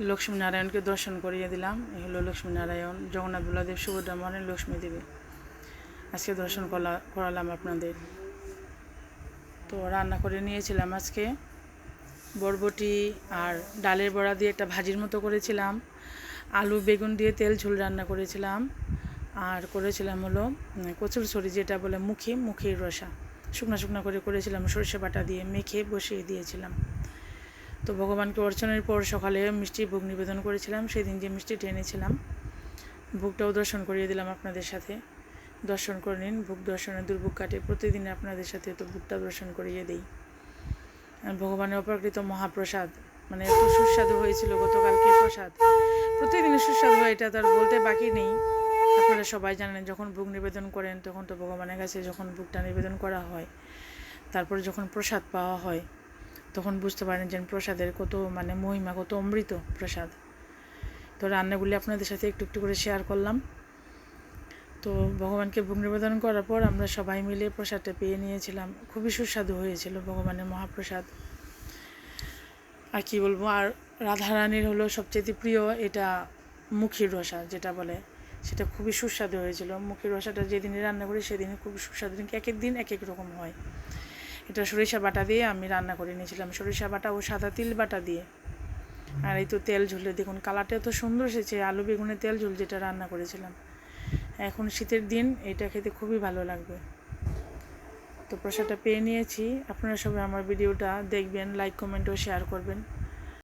লক্ষ্মীনারায়ণকে দর্শন করিয়ে দিলাম। এই হলো লক্ষ্মীনারায়ণ, জগন্নাথ বলাদেব সুভদ্রা মহারানী লক্ষ্মী দেবী। আজকে দর্শন করা করালাম আপনাদের। তো রান্না করে নিয়েছিলাম আজকে। বরবটি আর ডালের বড়া দিয়ে একটা ভাজির মতো করেছিলাম। আলু, বেগুন দিয়ে তেল ঝোল রান্না করেছিলাম। আর করেছিলাম হলো কচুর ছড়ি যেটা বলে মুখি, মুখির রসা। শুকনো শুকনো করে করেছিলাম সরষে বাটা দিয়ে মেখে বসিয়ে দিয়েছিলাম। তো ভগবানকে অর্চনের পর সকালে মিষ্টি ভোগ নিবেদন করেছিলাম, সেদিন যে মিষ্টিটি এনেছিলাম, ভোগটাও দর্শন করিয়ে দিলাম আপনাদের সাথে। দর্শন করে নিন, ভোগ দর্শনের দুর্ভোগ কাটে, প্রতিদিন আপনাদের সাথে তো ভোগটা দর্শন করিয়ে দিই। আর ভগবানের অপ্রাকৃত মহাপ্রসাদ মানে এত সুস্বাদু হয়েছিল গতকালকে প্রসাদ। প্রতিদিনই সুস্বাদু হয়, এটা তার বলতে বাকি নেই। আপনারা সবাই জানেন, যখন ভোগ নিবেদন করেন, তখন তো ভগবানের কাছে যখন ভোগটা নিবেদন করা হয়, তারপরে যখন প্রসাদ পাওয়া হয় তখন বুঝতে পারেন যে প্রসাদের কত মানে মহিমা, কত অমৃত প্রসাদ। তো রান্নাগুলি আপনাদের সাথে একটু একটু করে শেয়ার করলাম। তো ভগবানকে ভোগ নিবেদন করার পর আমরা সবাই মিলে প্রসাদটা পেয়ে নিয়েছিলাম। খুবই সুস্বাদু হয়েছিল ভগবানের মহাপ্রসাদ। আর কি বলব, আর রাধারানীর হলো সবচেয়ে প্রিয় এটা মুখির রসা যেটা বলে, সেটা খুবই সুস্বাদু হয়েছিল। মুখির রসাটা যেদিনই রান্না করি সেদিনই খুবই সুস্বাদু। এক এক দিন এক এক রকম হয়। এটা সরিষা বাটা দিয়ে আমি রান্না করে নিয়েছিলাম। সরিষা বাটা ও সাদা তিল বাটা দিয়ে। আর এই তো তেল ঝুলে, দেখুন কালারটা এত সুন্দর এসেছে, আলু বেগুনের তেল ঝুল যেটা রান্না করেছিলাম। এখন শীতের দিন, এটা খেতে খুবই ভালো লাগবে। তো প্রসাদটা পেয়ে নিয়েছি। আপনারা সবাই আমার ভিডিওটা দেখবেন লাইক কমেন্ট ও শেয়ার করবেন।